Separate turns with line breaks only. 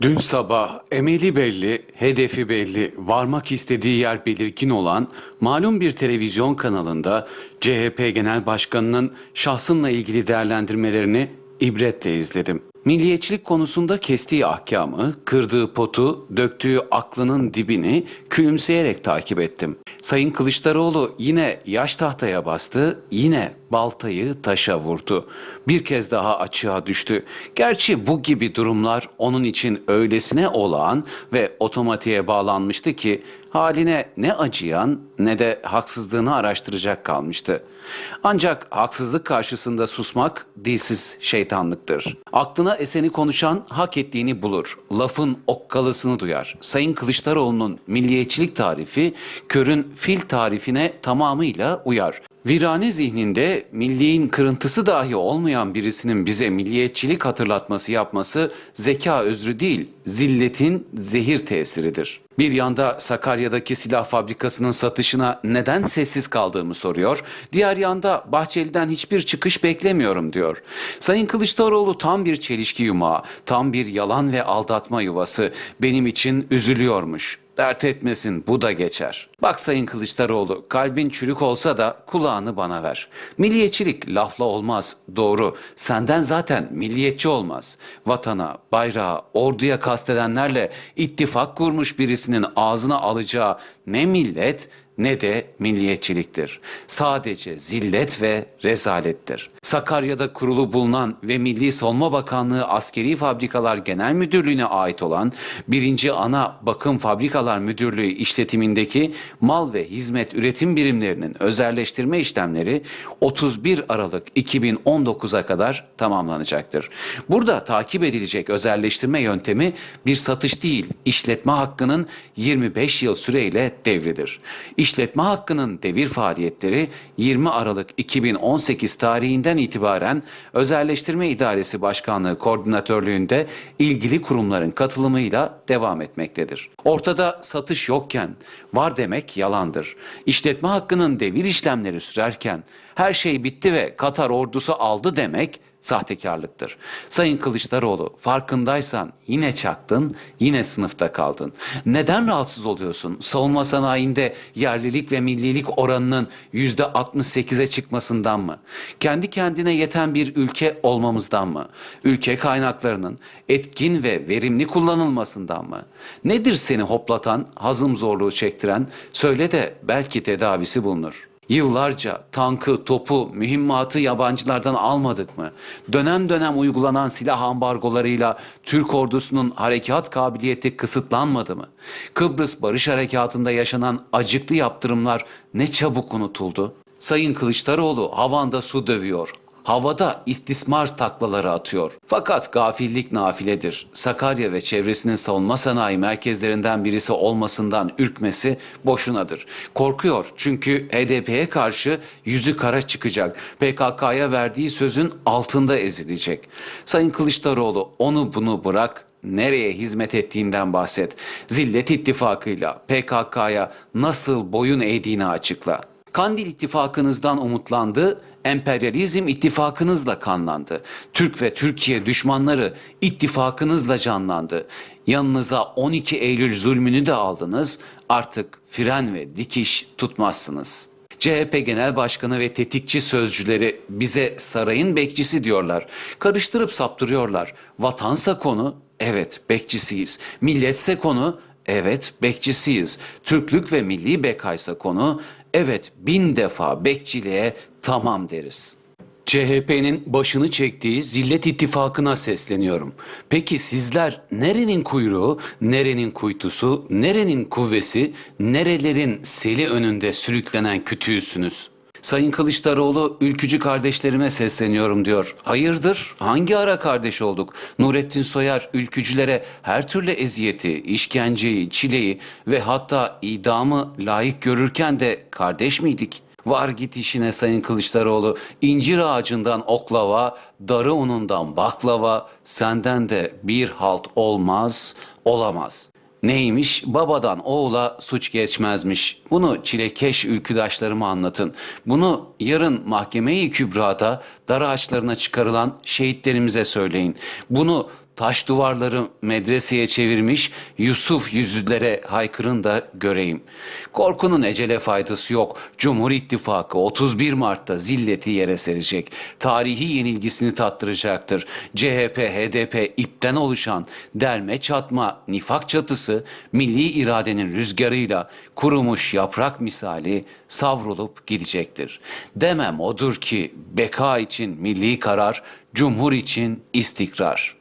Dün sabah emeli belli, hedefi belli, varmak istediği yer belirgin olan malum bir televizyon kanalında CHP Genel Başkanı'nın şahsımla ilgili değerlendirmelerini ibretle izledim. Milliyetçilik konusunda kestiği ahkamı, kırdığı potu, döktüğü aklının dibini külümseyerek takip ettim. Sayın Kılıçdaroğlu yine yaş tahtaya bastı, yine baltayı taşa vurdu. Bir kez daha açığa düştü. Gerçi bu gibi durumlar onun için öylesine olağan ve otomatiğe bağlanmıştı ki haline ne acıyan ne de haksızlığını araştıracak kalmıştı. Ancak haksızlık karşısında susmak dilsiz şeytanlıktır. Aklına eseni konuşan hak ettiğini bulur. Lafın okkalısını duyar. Sayın Kılıçdaroğlu'nun milliyetçilik tarifi körün fil tarifine tamamıyla uyar. Virane zihninde milliğin kırıntısı dahi olmayan birisinin bize milliyetçilik hatırlatması yapması zeka özrü değil, zilletin zehir tesiridir. Bir yanda Sakarya'daki silah fabrikasının satışına neden sessiz kaldığımı soruyor. Diğer yanda Bahçeli'den hiçbir çıkış beklemiyorum diyor. Sayın Kılıçdaroğlu tam bir çelişki yumağı, tam bir yalan ve aldatma yuvası. Benim için üzülüyormuş. Dert etmesin bu da geçer. Bak Sayın Kılıçdaroğlu kalbin çürük olsa da kulağını bana ver. Milliyetçilik lafla olmaz doğru. Senden zaten milliyetçi olmaz. Vatana, bayrağa, orduya kastedenlerle ittifak kurmuş birisinin ağzına alacağı ne millet ne de milliyetçiliktir. Sadece zillet ve rezalettir. Sakarya'da kurulu bulunan ve Milli Savunma Bakanlığı Askeri Fabrikalar Genel Müdürlüğü'ne ait olan 1. Ana Bakım Fabrikalar Müdürlüğü işletimindeki mal ve hizmet üretim birimlerinin özelleştirme işlemleri 31 Aralık 2019'a kadar tamamlanacaktır. Burada takip edilecek özelleştirme yöntemi bir satış değil, işletme hakkının 25 yıl süreyle devridir. İşletme hakkının devir faaliyetleri 20 Aralık 2018 tarihinden itibaren Özelleştirme İdaresi Başkanlığı koordinatörlüğünde ilgili kurumların katılımıyla devam etmektedir. Ortada satış yokken var demek yalandır. İşletme hakkının devir işlemleri sürerken her şey bitti ve Katar ordusu aldı demek sahtekarlıktır. Sayın Kılıçdaroğlu farkındaysan yine çaktın, yine sınıfta kaldın. Neden rahatsız oluyorsun? Savunma sanayinde yerlilik ve millilik oranının yüzde 68'e çıkmasından mı? Kendi kendine yeten bir ülke olmamızdan mı? Ülke kaynaklarının etkin ve verimli kullanılmasından mı? Nedir seni hoplatan, hazım zorluğu çektiren? Söyle de belki tedavisi bulunur. Yıllarca tankı, topu, mühimmatı yabancılardan almadık mı? Dönem dönem uygulanan silah ambargolarıyla Türk ordusunun harekat kabiliyeti kısıtlanmadı mı? Kıbrıs Barış Harekatı'nda yaşanan acıklı yaptırımlar ne çabuk unutuldu? Sayın Kılıçdaroğlu havanda su dövüyor, havada istismar taklaları atıyor. Fakat gafillik nafiledir. Sakarya ve çevresinin savunma sanayi merkezlerinden birisi olmasından ürkmesi boşunadır. Korkuyor çünkü HDP'ye karşı yüzü kara çıkacak. PKK'ya verdiği sözün altında ezilecek. Sayın Kılıçdaroğlu onu bunu bırak nereye hizmet ettiğinden bahset. Zillet ittifakıyla PKK'ya nasıl boyun eğdiğini açıkla. Kandil ittifakınızdan umutlandı, emperyalizm ittifakınızla kanlandı. Türk ve Türkiye düşmanları ittifakınızla canlandı. Yanınıza 12 Eylül zulmünü de aldınız, artık fren ve dikiş tutmazsınız.'' CHP Genel Başkanı ve tetikçi sözcüleri bize sarayın bekçisi diyorlar. Karıştırıp saptırıyorlar. Vatansa konu, evet bekçisiyiz. Milletse konu, evet bekçisiyiz. Türklük ve milli bekaysa konu, evet bin defa bekçiliğe tamam deriz. CHP'nin başını çektiği Zillet İttifakı'na sesleniyorum. Peki sizler nerenin kuyruğu, nerenin kuytusu, nerenin kuvvesi, nerelerin seli önünde sürüklenen kütüğüsünüz? Sayın Kılıçdaroğlu ülkücü kardeşlerime sesleniyorum diyor. Hayırdır? Hangi ara kardeş olduk? Nurettin Soyer ülkücülere her türlü eziyeti, işkenceyi, çileyi ve hatta idamı layık görürken de kardeş miydik? Var git işine Sayın Kılıçdaroğlu. İncir ağacından oklava, darı unundan baklava, senden de bir halt olmaz, olamaz. Neymiş? Babadan oğula suç geçmezmiş. Bunu çilekeş ülküdaşlarıma anlatın. Bunu yarın mahkemeyi kübrada dar ağaçlarına çıkarılan şehitlerimize söyleyin. Bunu taş duvarları medreseye çevirmiş Yusuf yüzlülere haykırın da göreyim. Korkunun ecele faydası yok. Cumhur İttifakı 31 Mart'ta zilleti yere serecek. Tarihi yenilgisini tattıracaktır. CHP, HDP ipten oluşan derme çatma nifak çatısı milli iradenin rüzgarıyla kurumuş yaprak misali savrulup gidecektir. Demem odur ki beka için milli karar, cumhur için istikrar.